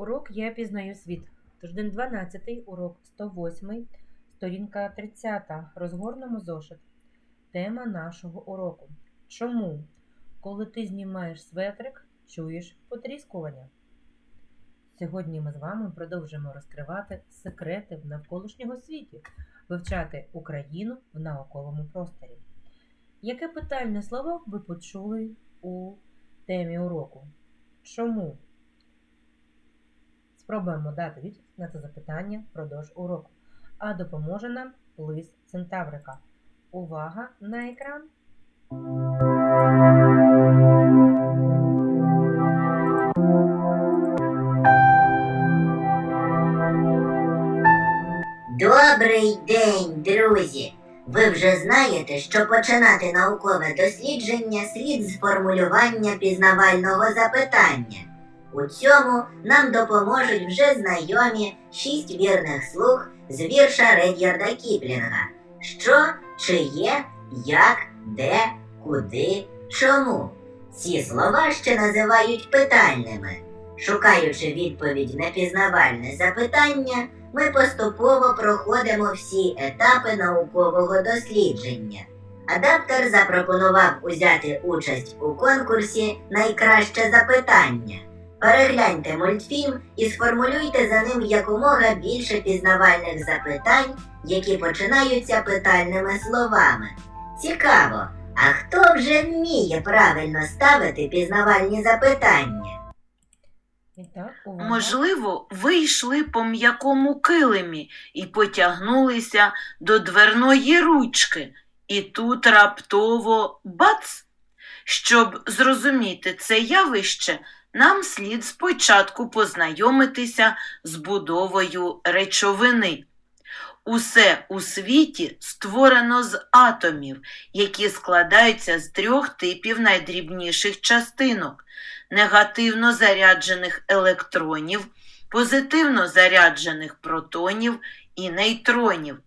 Урок Я пізнаю світ. Тиждень 12, урок 108, сторінка 30. Розгорнемо зошит. Тема нашого уроку. Чому, коли ти знімаєш светрик, чуєш потріскування? Сьогодні ми з вами продовжимо розкривати секрети в навколишнього світі, вивчати Україну в науковому просторі. Яке питальне слово ви почули у темі уроку? Чому? Спробуємо дати відповідь на це запитання впродовж уроку. А допоможе нам лист Центаврика. Увага на екран! Добрий день, друзі! Ви вже знаєте, що починати наукове дослідження слід з формулювання пізнавального запитання. У цьому нам допоможуть вже знайомі шість вірних слуг з вірша Редьярда Кіплінга. Що, чиє, як, де, куди, чому. Ці слова ще називають питальними. Шукаючи відповідь на пізнавальне запитання, ми поступово проходимо всі етапи наукового дослідження. Адаптер запропонував узяти участь у конкурсі Найкраще запитання. Перегляньте мультфільм і сформулюйте за ним якомога більше пізнавальних запитань, які починаються питальними словами. Цікаво, а хто вже вміє правильно ставити пізнавальні запитання? Можливо, ви йшли по м'якому килимі і потягнулися до дверної ручки, і тут раптово бац! Щоб зрозуміти це явище, нам слід спочатку познайомитися з будовою речовини. Усе у світі створено з атомів, які складаються з трьох типів найдрібніших частинок негативно заряджених електронів, позитивно заряджених протонів і нейтронів.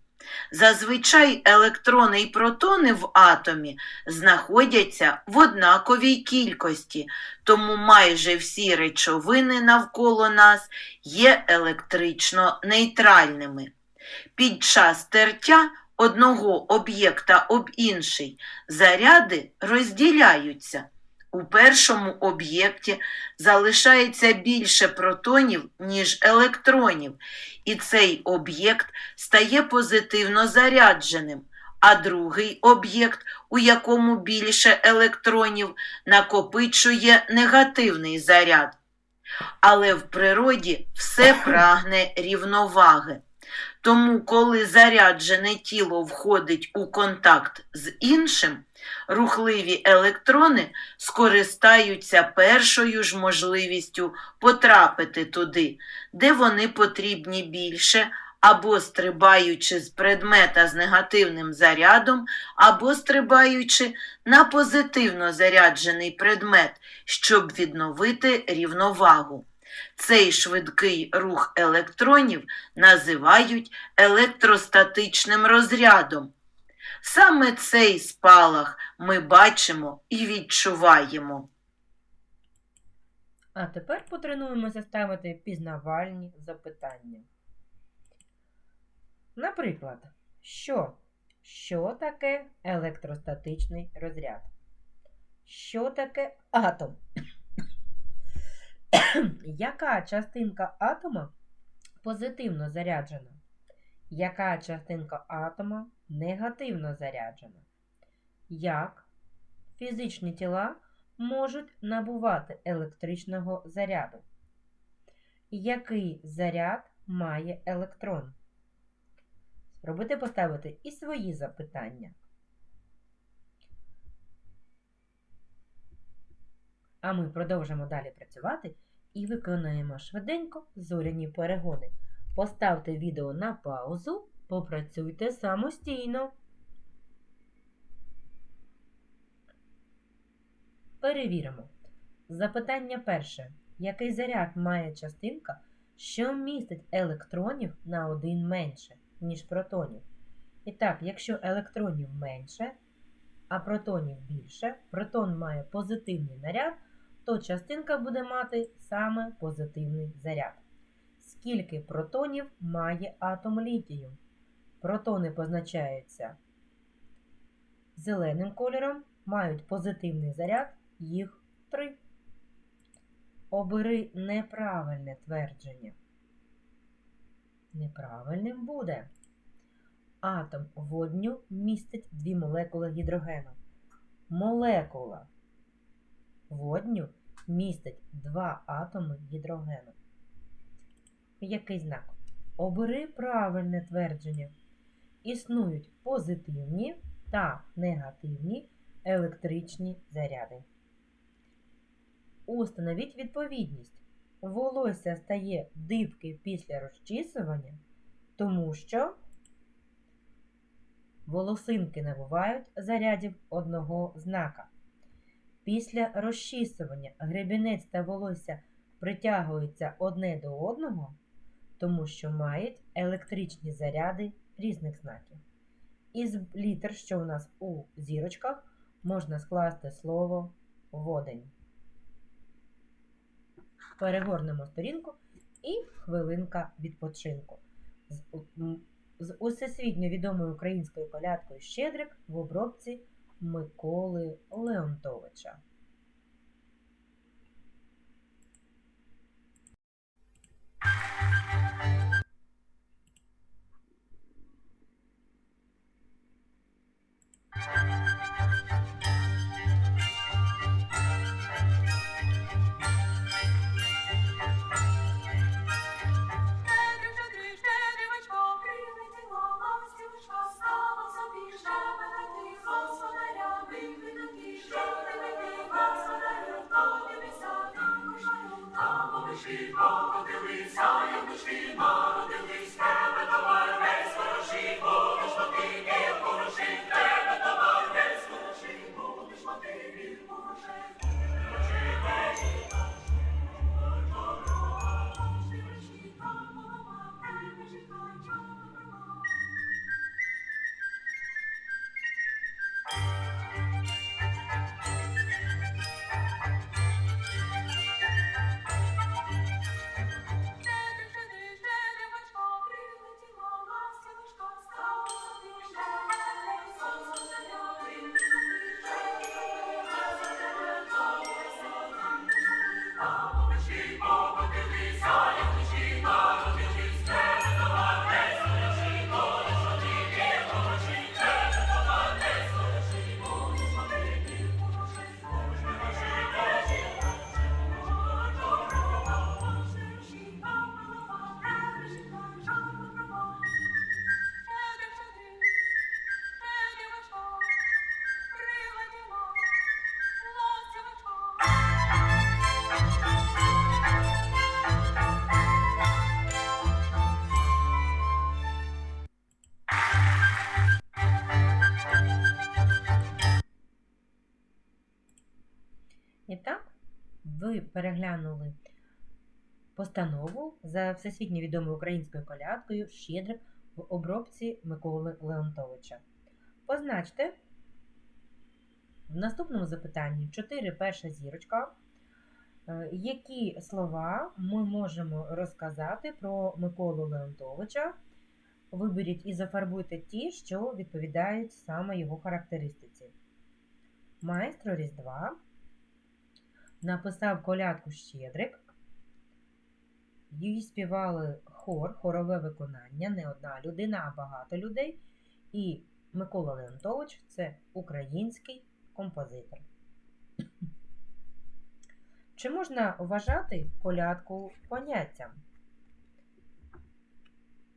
Зазвичай електрони і протони в атомі знаходяться в однаковій кількості, тому майже всі речовини навколо нас є електрично нейтральними. Під час тертя одного об'єкта об інший заряди розділяються. У першому об'єкті залишається більше протонів, ніж електронів, і цей об'єкт стає позитивно зарядженим, а другий об'єкт, у якому більше електронів, накопичує негативний заряд. Але в природі все прагне рівноваги. Тому, коли заряджене тіло входить у контакт з іншим, рухливі електрони скористаються першою ж можливістю потрапити туди, де вони потрібні більше, або стрибаючи з предмета з негативним зарядом, або стрибаючи на позитивно заряджений предмет, щоб відновити рівновагу. Цей швидкий рух електронів називають електростатичним розрядом. Саме цей спалах ми бачимо і відчуваємо. А тепер потренуємося ставити пізнавальні запитання. Наприклад, що? Що таке електростатичний розряд? Що таке атом? Яка частинка атома позитивно заряджена? Яка частинка атома негативно заряджена? Як фізичні тіла можуть набувати електричного заряду? Який заряд має електрон? Спробуйте поставити і свої запитання. А ми продовжимо далі працювати і виконаємо швиденько зоряні перегони. Поставте відео на паузу, попрацюйте самостійно. Перевіримо. Запитання перше. Який заряд має частинка, що містить електронів на один менше, ніж протонів? І так, якщо електронів менше, а протонів більше, протон має позитивний наряд, то частинка буде мати саме позитивний заряд. Скільки протонів має атом літію? Протони позначаються зеленим кольором, мають позитивний заряд, їх три. Обери неправильне твердження. Неправильним буде. Атом водню містить дві молекули гідрогену. Молекула водню містить два атоми гідрогену. Який знак? Обери правильне твердження. Існують позитивні та негативні електричні заряди. Установіть відповідність. Волосся стає дибки після розчісування, тому що волосинки набувають зарядів одного знака. Після розчісування гребінець та волосся притягуються одне до одного, тому що мають електричні заряди різних знаків. Із літер, що у нас у зірочках, можна скласти слово водень. Перегорнемо сторінку і хвилинка відпочинку. З, усесвітньо відомою українською колядкою Щедрик в обробці Миколи Леонтовича. Там овочі покотилися, душі народились, переглянули постанову за всесвітньо відомою українською колядкою Щедрик в обробці Миколи Леонтовича. Позначте в наступному запитанні 4 перша зірочка. е, Які слова ми можемо розказати про Миколу Леонтовича? Виберіть і зафарбуйте ті, що відповідають саме його характеристиці. Майстро Різдва написав колядку Щедрик. Її співали хор, хорове виконання, не одна людина, а багато людей. І Микола Леонтович це український композитор. Чи можна вважати колядку поняттям?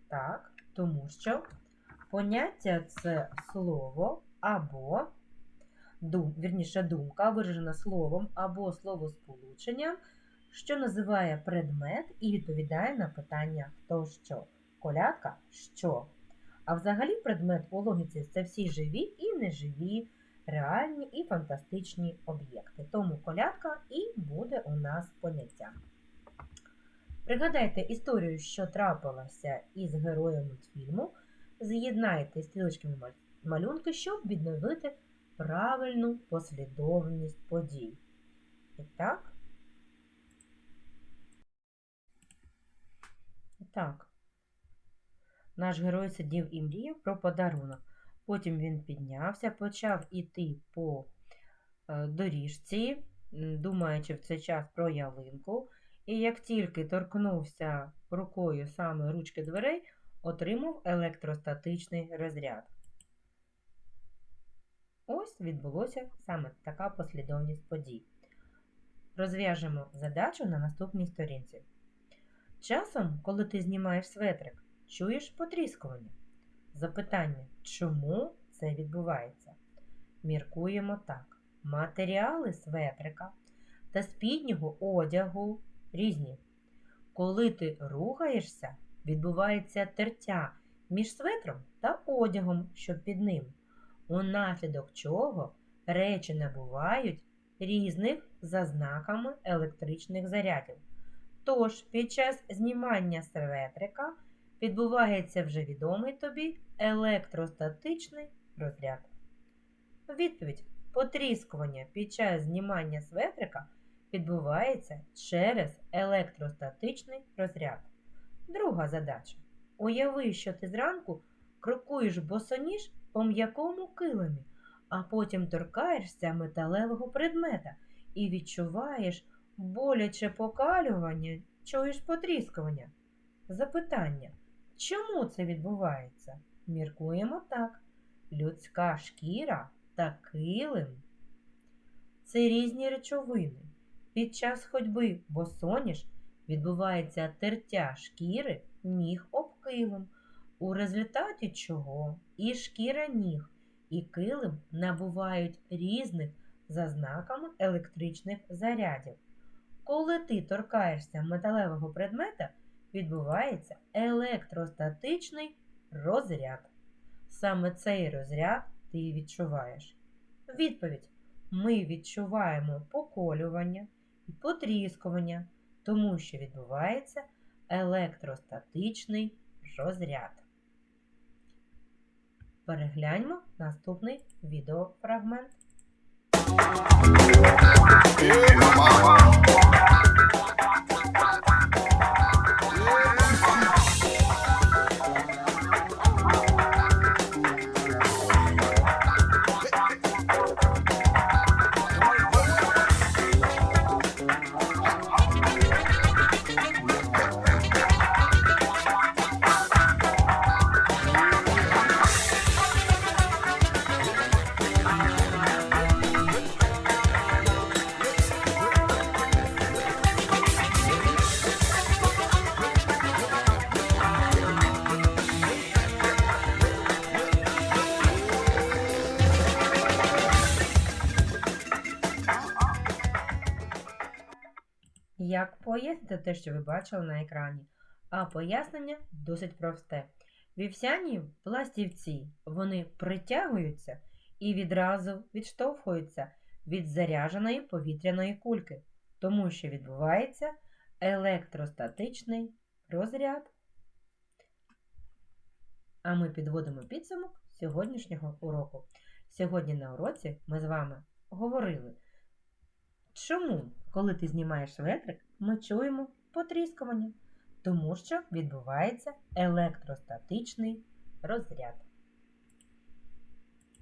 Так, тому що поняття це слово або дум, вірніше думка, виражена словом або словосполученням, що називає предмет і відповідає на питання хто що. Колядка що. А взагалі предмет у логіці це всі живі і неживі, реальні і фантастичні об'єкти. Тому колядка і буде у нас поняття. Пригадайте історію, що трапилася із героєм мультфільму. З'єднайте стрілочками малюнки, щоб відновити правильну послідовність подій. І так, І так. наш герой сидів і мріяв про подарунок. Потім він піднявся, почав іти по е, доріжці, думаючи в цей час про ялинку. І як тільки торкнувся рукою саме ручки дверей, отримав електростатичний розряд. Ось відбулося саме така послідовність подій. Розв'яжемо задачу на наступній сторінці. Часом, коли ти знімаєш светрик, чуєш потріскування. Запитання, чому це відбувається? Міркуємо так: матеріали светрика та спіднього одягу різні. Коли ти рухаєшся, відбувається тертя між светром та одягом, що під ним, унаслідок чого речі набувають різних за знаками електричних зарядів. Тож під час знімання светрика відбувається вже відомий тобі електростатичний розряд. Відповідь: потріскування під час знімання светрика відбувається через електростатичний розряд. Друга задача. Уяви, що ти зранку крокуєш босоніж по м'якому килимі, а потім торкаєшся металевого предмета і відчуваєш боляче покалювання, чуєш потріскування. Запитання. Чому це відбувається? Міркуємо так. Людська шкіра та килим це різні речовини. Під час ходьби босоніж відбувається тертя шкіри ніг об килим, у результаті чого і шкіра ніг, і килим набувають різних за знаками електричних зарядів. Коли ти торкаєшся металевого предмета, відбувається електростатичний розряд. Саме цей розряд ти відчуваєш. Відповідь: ми відчуваємо поколювання і потріскування, тому що відбувається електростатичний розряд. Перегляньмо наступний відеофрагмент. Як пояснити те, що ви бачили на екрані? А пояснення досить просте. Вівсяні пластівці вони притягуються і відразу відштовхуються від зарядженої повітряної кульки, тому що відбувається електростатичний розряд. А ми підводимо підсумок сьогоднішнього уроку. Сьогодні на уроці ми з вами говорили, чому, коли ти знімаєш ветрик, ми чуємо потріскування, тому що відбувається електростатичний розряд.